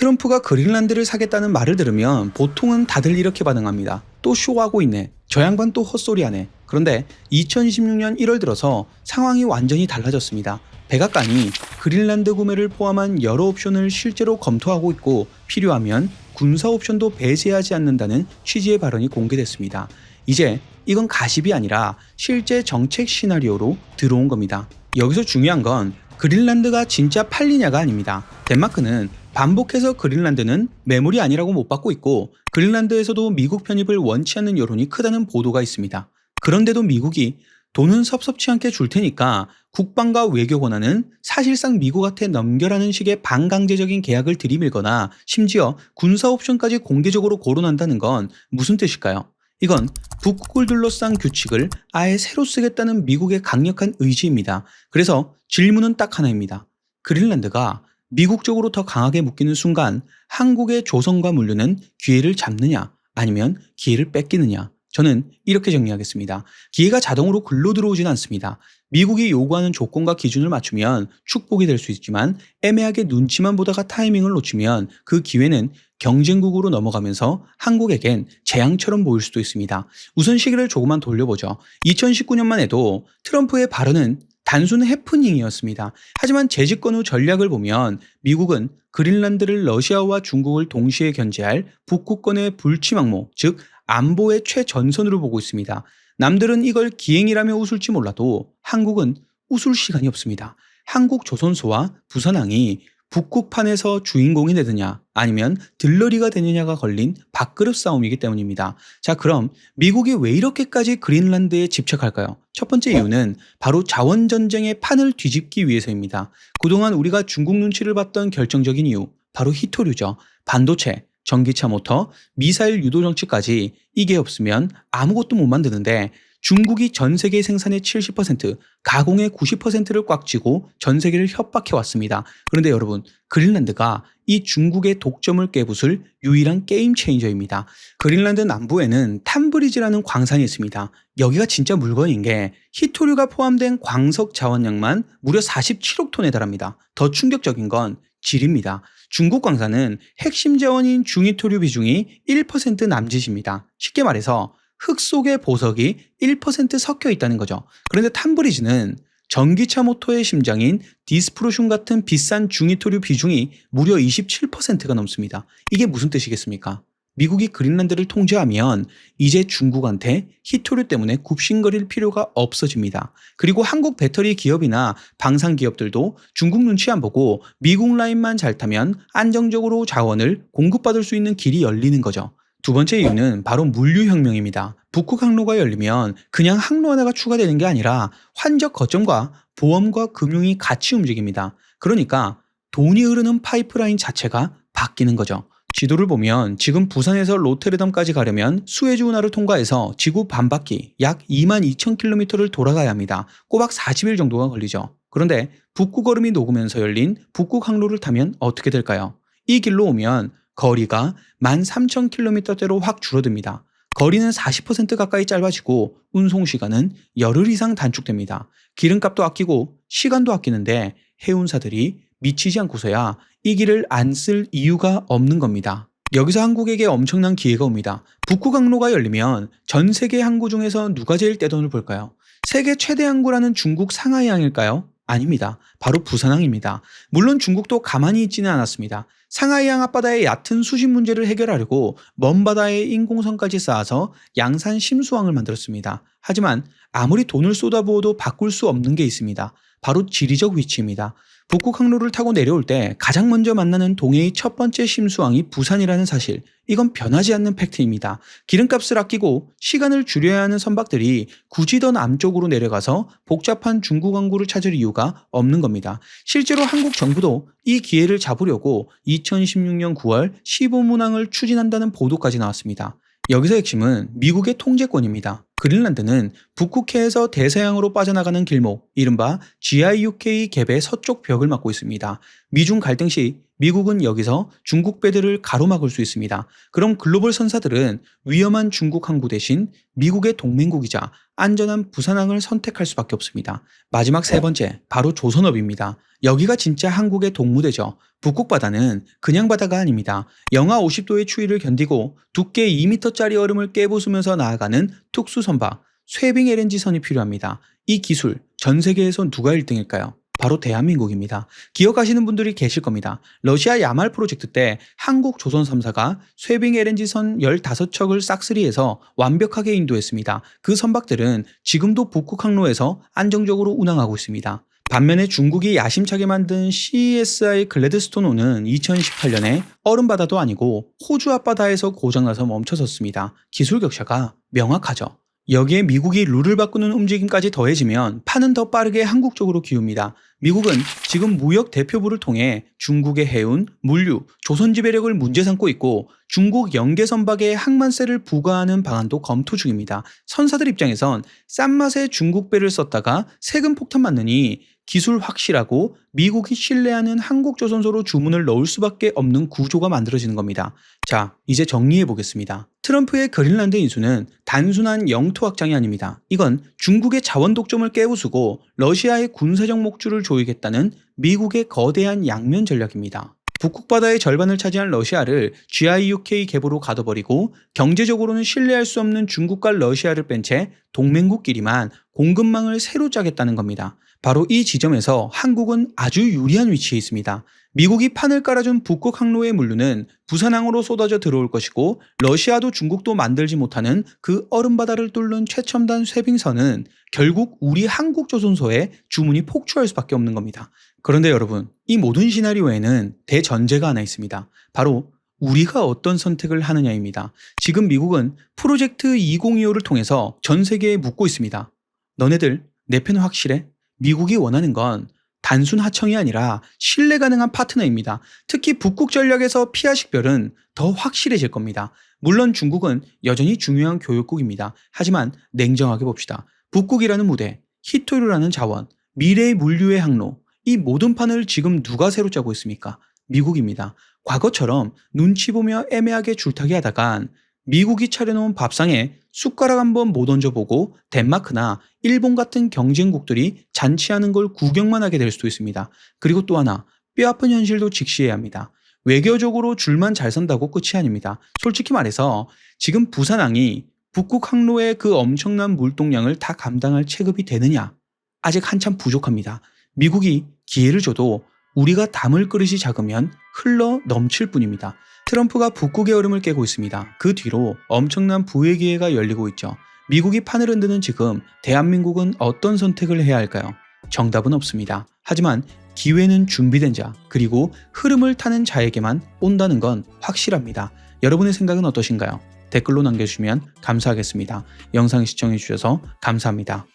트럼프가 그린란드를 사겠다는 말을 들으면 보통은 다들 이렇게 반응합니다. 또 쇼하고 있네. 저 양반 또 헛소리하네. 그런데 2026년 1월 들어서 상황이 완전히 달라졌습니다. 백악관이 그린란드 구매를 포함한 여러 옵션을 실제로 검토하고 있고 필요하면 군사 옵션도 배제하지 않는다는 취지의 발언이 공개됐습니다. 이제 이건 가십이 아니라 실제 정책 시나리오로 들어온 겁니다. 여기서 중요한 건 그린란드가 진짜 팔리냐가 아닙니다. 덴마크는 반복해서 그린란드는 매물이 아니라고 못 받고 있고 그린란드에서도 미국 편입을 원치 않는 여론이 크다는 보도가 있습니다. 그런데도 미국이 돈은 섭섭치 않게 줄 테니까 국방과 외교 권한은 사실상 미국한테 넘겨라는 식의 반강제적인 계약을 들이밀거나 심지어 군사 옵션까지 공개적으로 거론한다는 건 무슨 뜻일까요? 이건 북극을 둘러싼 규칙을 아예 새로 쓰겠다는 미국의 강력한 의지입니다. 그래서 질문은 딱 하나입니다. 그린란드가 미국 쪽으로 더 강하게 묶이는 순간 한국의 조선과 물류는 기회를 잡느냐 아니면 기회를 뺏기느냐 저는 이렇게 정리하겠습니다. 기회가 자동으로 글로 들어오진 않습니다. 미국이 요구하는 조건과 기준을 맞추면 축복이 될 수 있지만 애매하게 눈치만 보다가 타이밍을 놓치면 그 기회는 경쟁국으로 넘어가면서 한국에겐 재앙처럼 보일 수도 있습니다. 우선 시기를 조금만 돌려보죠. 2019년만 해도 트럼프의 발언은 단순 해프닝이었습니다. 하지만 재집권 후 전략을 보면 미국은 그린란드를 러시아와 중국을 동시에 견제할 북극권의 불치망모, 즉 안보의 최전선으로 보고 있습니다. 남들은 이걸 기행이라며 웃을지 몰라도 한국은 웃을 시간이 없습니다. 한국 조선소와 부산항이 북극판에서 주인공이 되느냐 아니면 들러리가 되느냐가 걸린 밥그릇 싸움이기 때문입니다. 자 그럼 미국이 왜 이렇게까지 그린란드에 집착할까요? 첫 번째 이유는 바로 자원 전쟁의 판을 뒤집기 위해서입니다. 그동안 우리가 중국 눈치를 봤던 결정적인 이유 바로 히토류죠. 반도체, 전기차 모터, 미사일 유도 정치까지 이게 없으면 아무것도 못 만드는데 중국이 전 세계 생산의 70%, 가공의 90%를 꽉 쥐고 전 세계를 협박해 왔습니다. 그런데 여러분, 그린란드가 이 중국의 독점을 깨부술 유일한 게임 체인저입니다. 그린란드 남부에는 탐브리지라는 광산이 있습니다. 여기가 진짜 물건인 게 히토류가 포함된 광석 자원량만 무려 47억 톤에 달합니다. 더 충격적인 건 질입니다. 중국 광산은 핵심 자원인 중히토류 비중이 1% 남짓입니다. 쉽게 말해서 흙 속에 보석이 1% 섞여 있다는 거죠. 그런데 탐브리지는 전기차 모터의 심장인 디스프로슘 같은 비싼 중히토류 비중이 무려 27%가 넘습니다. 이게 무슨 뜻이겠습니까? 미국이 그린란드를 통제하면 이제 중국한테 히토류 때문에 굽신거릴 필요가 없어집니다. 그리고 한국 배터리 기업이나 방산 기업들도 중국 눈치 안 보고 미국 라인만 잘 타면 안정적으로 자원을 공급받을 수 있는 길이 열리는 거죠. 두 번째 이유는 바로 물류혁명입니다. 북극 항로가 열리면 그냥 항로 하나가 추가되는 게 아니라 환적 거점과 보험과 금융이 같이 움직입니다. 그러니까 돈이 흐르는 파이프라인 자체가 바뀌는 거죠. 지도를 보면 지금 부산에서 로테르담까지 가려면 수에즈 운하를 통과해서 지구 반바퀴 약 2만 2천 킬로미터를 돌아가야 합니다. 꼬박 40일 정도가 걸리죠. 그런데 북극 얼음이 녹으면서 열린 북극 항로를 타면 어떻게 될까요? 이 길로 오면 거리가 13,000km대로 확 줄어듭니다. 거리는 40% 가까이 짧아지고 운송 시간은 열흘 이상 단축됩니다. 기름값도 아끼고 시간도 아끼는데 해운사들이 미치지 않고서야 이 길을 안 쓸 이유가 없는 겁니다. 여기서 한국에게 엄청난 기회가 옵니다. 북극 항로가 열리면 전 세계 항구 중에서 누가 제일 떼돈을 볼까요? 세계 최대 항구라는 중국 상하이항일까요? 아닙니다. 바로 부산항입니다. 물론 중국도 가만히 있지는 않았습니다. 상하이항 앞바다의 얕은 수심 문제를 해결하려고 먼 바다에 인공선까지 쌓아서 양산 심수항을 만들었습니다. 하지만 아무리 돈을 쏟아부어도 바꿀 수 없는 게 있습니다. 바로 지리적 위치입니다. 북극 항로를 타고 내려올 때 가장 먼저 만나는 동해의 첫 번째 심수항이 부산이라는 사실. 이건 변하지 않는 팩트입니다. 기름값을 아끼고 시간을 줄여야 하는 선박들이 굳이 더 남쪽으로 내려가서 복잡한 중국 항구를 찾을 이유가 없는 겁니다. 실제로 한국 정부도 이 기회를 잡으려고 2016년 9월 15문항을 추진한다는 보도까지 나왔습니다. 여기서 핵심은 미국의 통제권입니다. 그린란드는 북극해에서 대서양으로 빠져나가는 길목, 이른바 GIUK 갭의 서쪽 벽을 막고 있습니다. 미중 갈등 시 미국은 여기서 중국 배들을 가로막을 수 있습니다. 그럼 글로벌 선사들은 위험한 중국 항구 대신 미국의 동맹국이자 안전한 부산항을 선택할 수밖에 없습니다. 마지막 세 번째, 바로 조선업입니다. 여기가 진짜 한국의 동무대죠. 북극 바다는 그냥 바다가 아닙니다. 영하 50도의 추위를 견디고 두께 2m짜리 얼음을 깨부수면서 나아가는 특수 선박, 쇠빙 LNG선이 필요합니다. 이 기술 전 세계에서 누가 1등일까요? 바로 대한민국입니다. 기억하시는 분들이 계실 겁니다. 러시아 야말 프로젝트 때 한국 조선 3사가 쇠빙 LNG선 15척을 싹쓸이해서 완벽하게 인도했습니다. 그 선박들은 지금도 북극 항로에서 안정적으로 운항하고 있습니다. 반면에 중국이 야심차게 만든 CESI 글래드스톤호는 2018년에 얼음바다도 아니고 호주 앞바다에서 고장나서 멈춰섰습니다. 기술 격차가 명확하죠. 여기에 미국이 룰을 바꾸는 움직임까지 더해지면 판은 더 빠르게 한국 쪽으로 기웁니다. 미국은 지금 무역 대표부를 통해 중국의 해운, 물류, 조선 지배력을 문제 삼고 있고 중국 연계 선박에 항만세를 부과하는 방안도 검토 중입니다. 선사들 입장에선 싼 맛에 중국 배를 썼다가 세금 폭탄 맞느니 기술 확실하고 미국이 신뢰하는 한국 조선소로 주문을 넣을 수밖에 없는 구조가 만들어지는 겁니다. 자, 이제 정리해 보겠습니다. 트럼프의 그린란드 인수는 단순한 영토 확장이 아닙니다. 이건 중국의 자원 독점을 깨부수고 러시아의 군사적 목줄을 조이겠다는 미국의 거대한 양면 전략입니다. 북극 바다의 절반을 차지한 러시아를 GIUK 계보로 가둬버리고 경제적으로는 신뢰할 수 없는 중국과 러시아를 뺀 채 동맹국끼리만 공급망을 새로 짜겠다는 겁니다. 바로 이 지점에서 한국은 아주 유리한 위치에 있습니다. 미국이 판을 깔아준 북극 항로의 물류는 부산항으로 쏟아져 들어올 것이고 러시아도 중국도 만들지 못하는 그 얼음바다를 뚫는 최첨단 쇠빙선은 결국 우리 한국 조선소에 주문이 폭주할 수밖에 없는 겁니다. 그런데 여러분, 이 모든 시나리오에는 대전제가 하나 있습니다. 바로 우리가 어떤 선택을 하느냐입니다. 지금 미국은 프로젝트 2025를 통해서 전 세계에 묻고 있습니다. 너네들 내 편 확실해? 미국이 원하는 건 단순 하청이 아니라 신뢰 가능한 파트너입니다. 특히 북극 전략에서 피아 식별은 더 확실해질 겁니다. 물론 중국은 여전히 중요한 교역국입니다. 하지만 냉정하게 봅시다. 북극이라는 무대, 히토류라는 자원, 미래의 물류의 항로, 이 모든 판을 지금 누가 새로 짜고 있습니까? 미국입니다. 과거처럼 눈치 보며 애매하게 줄타기 하다간 미국이 차려놓은 밥상에 숟가락 한번 못 얹어보고 덴마크나 일본 같은 경쟁국들이 잔치하는 걸 구경만 하게 될 수도 있습니다. 그리고 또 하나 뼈아픈 현실도 직시해야 합니다. 외교적으로 줄만 잘 선다고 끝이 아닙니다. 솔직히 말해서 지금 부산항이 북극 항로의 그 엄청난 물동량을 다 감당할 체급이 되느냐? 아직 한참 부족합니다. 미국이 기회를 줘도 우리가 담을 그릇이 작으면 흘러 넘칠 뿐입니다. 트럼프가 북극의 얼음을 깨고 있습니다. 그 뒤로 엄청난 부의 기회가 열리고 있죠. 미국이 판을 흔드는 지금 대한민국은 어떤 선택을 해야 할까요? 정답은 없습니다. 하지만 기회는 준비된 자, 그리고 흐름을 타는 자에게만 온다는 건 확실합니다. 여러분의 생각은 어떠신가요? 댓글로 남겨주시면 감사하겠습니다. 영상 시청해주셔서 감사합니다.